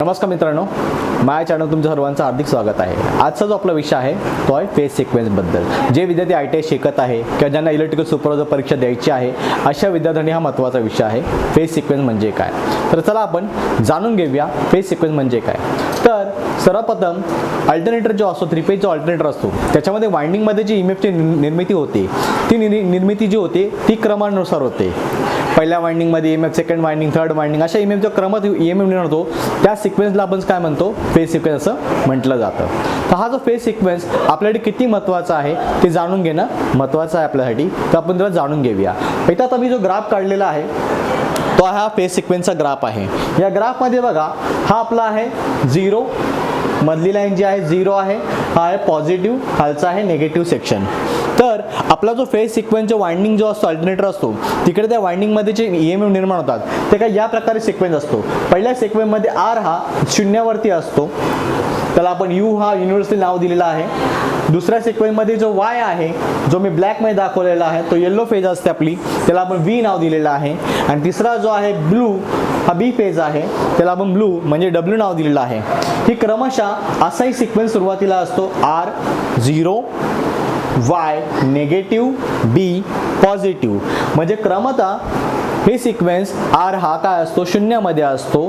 नमस्कार मित्रांनो माझ्या चॅनल तुमचं सर्वांचं हार्दिक स्वागत आहे. आजचा जो आपला विषय आहे तो आहे फेस सिक्वेन्सबद्दल जे विद्यार्थी आय टी आय शिकत आहे किंवा ज्यांना इलेक्ट्रिकल सुपरवायझर परीक्षा द्यायची आहे अशा विद्यार्थ्यांनी हा महत्त्वाचा विषय आहे फेस सिक्वेन्स म्हणजे काय? तर चला आपण जाणून घेऊया फेस सिक्वेन्स म्हणजे काय. तर सर्वप्रथम अल्टरनेटर जो असतो थ्री फेज जो अल्टरनेटर असतो त्याच्यामध्ये वाइंडिंगमध्ये जी इमेजची निर्मिती होते ती निर्मिती जी होते ती क्रमानुसार होते. पहिल्या वाइंडिंगमध्ये M F second winding third winding अशा एम जो क्रमात ई एम एफ निर्माण होतो. त्या सिक्वेन्सला आपण काय म्हणतो? फेस सिक्वेन्स असं म्हटलं जातं. तर हा जो फेस सिक्वेन्स आपल्यासाठी किती महत्त्वाचा आहे ते जाणून घेणं महत्त्वाचं आहे आपल्यासाठी. तर आपण त्याला जाणून घेऊया. इथं आता मी जो ग्राफ काढलेला आहे तो हा फेस सिक्वेन्सचा ग्राफ आहे. या ग्राफमध्ये बघा हा आपला आहे झिरो मधली लाईन जी आहे झिरो आहे. हा आहे पॉझिटिव्ह खालचा आहे निगेटिव्ह सेक्शन तर आपला जो फेज सिक्वेन्सचा वाइंडिंग जो असतो अल्टरनेटर असतो तिकडे त्या वाइंडिंगमध्ये जे ई एम एफ निर्माण होतात ते काय या प्रकारे सिक्वेन्स असतो. पहिल्या सिक्वेन्समध्ये आर हा शून्यावरती असतो. त्याला आपण यू हा युनिव्हर्सल नाव दिलेलं आहे. दुसऱ्या सिक्वेन्समध्ये जो वाय आहे जो मी ब्लॅकमध्ये दाखवलेला आहे तो येल्लो फेज असते आपली. त्याला आपण व्ही नाव दिलेलं आहे. आणि तिसरा जो आहे ब्लू हा बी फेज आहे. त्याला आपण ब्लू म्हणजे डब्ल्यू नाव दिलेलं आहे. ही क्रमशः असाही सिक्वेन्स सुरुवातीला असतो. R zero Y negative B positive म्हणजे क्रमता हे सिक्वेन्स आर हा काय असतो? शून्यामध्ये असतो.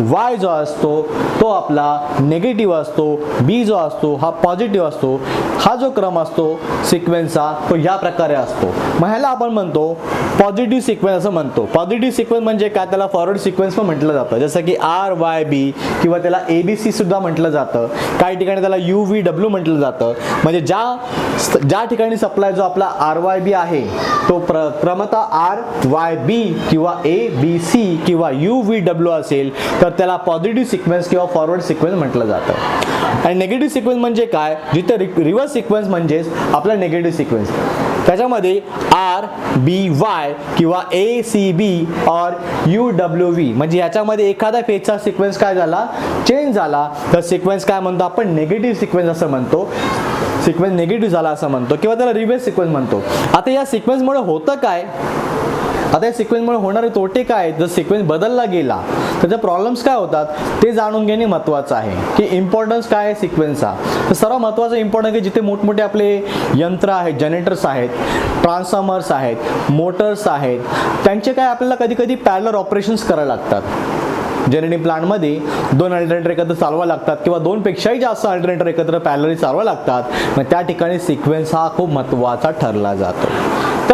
वाय जो असतो तो आपला निगेटिव्ह असतो. बी जो असतो हा पॉझिटिव्ह असतो. हा जो क्रम असतो सिक्वेन्सचा तो या प्रकारे असतो. मग ह्याला आपण म्हणतो पॉझिटिव्ह सिक्वेन्स असं म्हणतो. पॉझिटिव्ह सिक्वेन्स म्हणजे काय? त्याला फॉरवर्ड सिक्वेन्स पण म्हटलं जातं. जसं की आर वाय बी किंवा त्याला ए बी सी सुद्धा म्हटलं जातं. काही ठिकाणी त्याला यू व्ही डब्ल्यू म्हटलं जातं. म्हणजे ज्या ज्या ठिकाणी सप्लाय जो आपला आर वाय बी आहे तो प्र क्रमता आर वाय बी किंवा ए बी सी किंवा यू व्ही डब्ल्यू असेल तर त्याला पॉझिटिव्ह सिक्वेन्स किंवा फॉरवर्ड सिक्वेन्स म्हटलं जातं. आणि निगेटिव्ह सिक्वेन्स म्हणजे काय? जिथे रिव्हर्स सिक्वेन्स म्हणजेच आपला निगेटिव्ह सिक्वेन्स त्याच्यामध्ये आर बी वाय किंवा A C B or U W V म्हणजे याच्यामध्ये एखादा फेजचा सिक्वेन्स काय झाला? चेंज झाला. तर सिक्वेन्स काय म्हणतो आपण? निगेटिव्ह सिक्वेन्स असं म्हणतो. सिक्वेन्स निगेटिव्ह झाला असं म्हणतो किंवा त्याला रिव्हर्स सिक्वेन्स म्हणतो. आता या सिक्वेन्समुळे होतं काय? आता या सिक्वेन्समुळे होणारे तोटे काय? आहेत? जर सिक्वेन्स बदलला गेला त्याचे प्रॉब्लेम्स काय होतात? ते जाणून घेणे महत्त्वाचं आहे. की इम्पॉर्टन्स काय आहे सिक्वेन्सचा तर सर्वात महत्त्वाचं इम्पॉर्टन्स की जिथे मोठमोठे आपले यंत्र आहेत जनरेटर्स आहेत ट्रान्सफॉर्मर्स आहेत मोटर्स आहेत त्यांचे काय आपल्याला कधी कधी पॅरलर ऑपरेशन्स करायला लागतात. जनरेटिंग प्लांटमध्ये दोन अल्टरनेटर एकत्र चालवा लागतात किंवा दोनपेक्षाही जास्त अल्टरनेटर एकत्र पॅलरी चालवा लागतात. मग त्या ठिकाणी सिक्वेन्स हा खूप महत्त्वाचा ठरला जातो.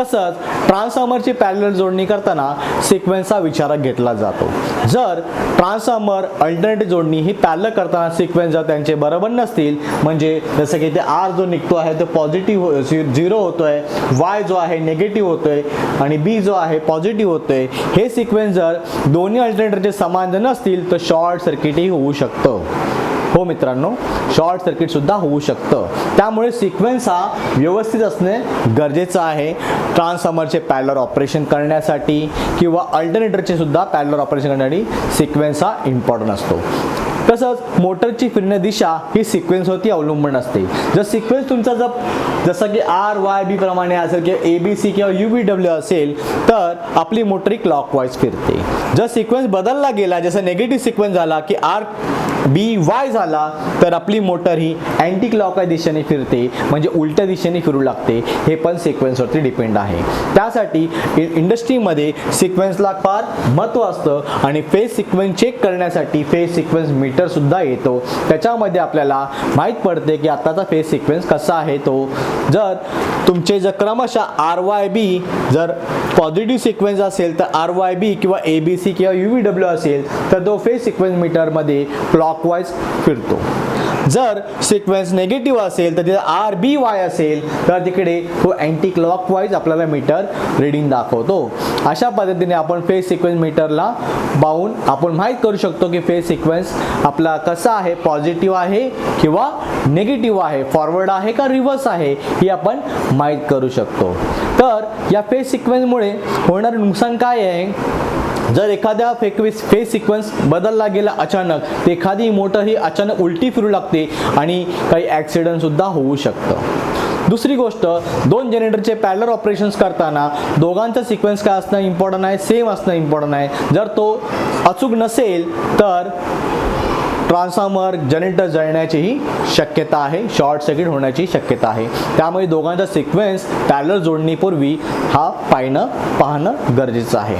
तसंच ट्रान्सफॉर्मरची पॅरल जोडणी करताना सिक्वेन्सचा विचारात घेतला जातो. जर ट्रान्सफॉर्मर अल्टरनेटिव्ह जोडणी ही पॅरल करताना सिक्वेन्स जर त्यांचे बरोबर नसतील म्हणजे जसं की ते आर जो निघतो आहे तो पॉझिटिव्ह हो- झिरो होतोय वाय जो आहे निगेटिव्ह होतोय आणि बी जो आहे पॉझिटिव्ह होतोय हे सिक्वेन्स जर दोन्ही अल्टरनेटरचे समान जर नसतील तर शॉर्ट सर्किटही होऊ शकतं. हो मित्रांनो शॉर्ट सर्किट सुद्धा होऊ शकतं. त्यामुळे सिक्वेन्स हा व्यवस्थित असणे गरजेचं आहे. ट्रान्सफॉर्मरचे पॅलर ऑपरेशन करण्यासाठी किंवा अल्टरनेटरचे सुद्धा पॅलर ऑपरेशन करण्यासाठी सिक्वेन्स हा इम्पॉर्टंट असतो. तसंच मोटरची फिरणे दिशा ही सिक्वेन्सवरती अवलंबून असते. जर सिक्वेन्स तुमचा जर जसं की आर वाय बी प्रमाणे असेल किंवा ए बी सी किंवा यू बी डब्ल्यू असेल तर आपली मोटर ही क्लॉकवाईज फिरते. जर सिक्वेन्स बदलला गेला जसं नेगेटिव्ह सिक्वेन्स झाला की आर बी वाय झाला तर आपली मोटर ही अँटी क्लॉकवाईज दिशेने फिरते म्हणजे उलट्या दिशेने फिरू लागते. हे पण सिक्वेन्सवरती डिपेंड आहे. त्यासाठी इंडस्ट्रीमध्ये सिक्वेन्सला फार महत्त्व असतं आणि फेज सिक्वेन्स चेक करण्यासाठी फेज सिक्वेन्स मीटरसुद्धा येतो. त्याच्यामध्ये आपल्याला माहीत पडते की आत्ताचा फेज सिक्वेन्स कसा आहे तो. जर तुमचे जर क्रमशः आर वाय बी जर पॉझिटिव्ह सिक्वेन्स असेल तर आर वाय बी किंवा ए बी सी किंवा यू व्ही डब्ल्यू असेल तर तो फेज सिक्वेन्स मीटरमध्ये क्लॉकवाईज फिरतो. जर सिक्वेन्स निगेटिव्ह असेल तर तिथे आर बी वाय असेल तर तिकडे तो अँटी क्लॉकवाईज आपल्याला मीटर रिडिंग दाखवतो. अशा पद्धतीने आपण फेज सिक्वेन्स मीटरला पाहून आपण माहीत करू शकतो की फेज सिक्वेन्स आपला कसा आहे पॉझिटिव्ह आहे किंवा निगेटिव्ह आहे फॉरवर्ड आहे का रिव्हर्स आहे हे आपण माहीत करू शकतो. तर या फेज सिक्वेन्समुळे होणारे नुकसान काय आहे? जर एखाद्या फेकविस फेस सिक्वेन्स बदलला गेला अचानक तर एखादी मोटर ही अचानक उलटी फिरू लागते आणि काही ॲक्सिडंटसुद्धा होऊ शकतं. दुसरी गोष्ट दोन जनरेटरचे पॅलर ऑपरेशन्स करताना दोघांचा सिक्वेन्स काय असणं इम्पॉर्टंट आहे? सेम असणं इम्पॉर्टंट आहे. जर तो अचूक नसेल तर ट्रान्सफॉर्मर जनरेटर जळण्याचीही शक्यता आहे शॉर्ट सर्किट होण्याची शक्यता आहे. त्यामुळे दोघांचा सिक्वेन्स पॅरलर जोडणीपूर्वी हा पाहणं पाहणं गरजेचं आहे.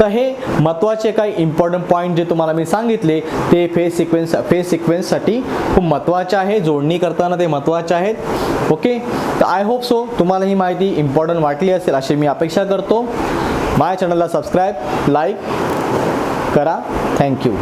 तर हे महत्त्वाचे काही इम्पॉर्टंट पॉईंट जे तुम्हाला मी सांगितले ते फेस सिक्वेन्स फेस सिक्वेन्ससाठी खूप महत्त्वाचे आहे. जोडणी करताना ते महत्त्वाचे आहेत. ओके तर आय होप सो तुम्हाला ही माहिती इम्पॉर्टंट वाटली असेल अशी मी अपेक्षा करतो. माझ्या चॅनलला सबस्क्राईब लाईक करा. थँक्यू